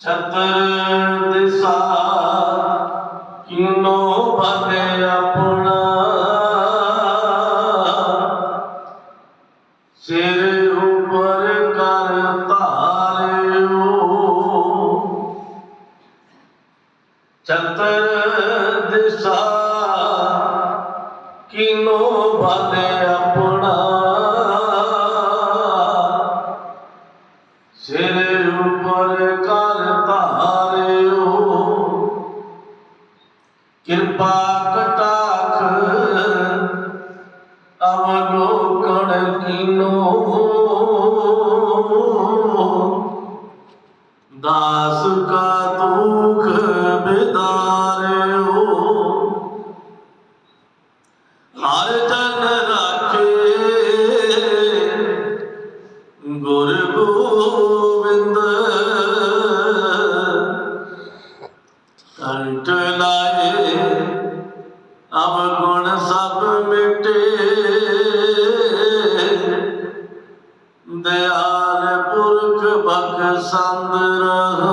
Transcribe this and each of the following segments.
ਛਤਰ ਦਿਸਾ ਕਿਨੋ ਭਲੇ ਆਪਣਾ ਸਿਰ ਉਪਰ ਕਰ ਧਾਰਿਓ। ਚਤਰ ਦਿਸਾ ਕਿਨੋ ਭਲੇ ਆਪਣਾ। ਸਿਰ ਉਪਰ ਕਰ ਧਾਰਿਓ। ਕਿਰਪਾ ਦਿਆਲ ਪੁਰਖ ਬਖਸ਼ੰਦ ਰਹਾ।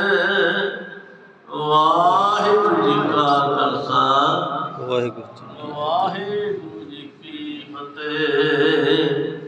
ਵਾਹਿਗੁਰੂ ਜੀ ਕੀ ਫਤਿਹ।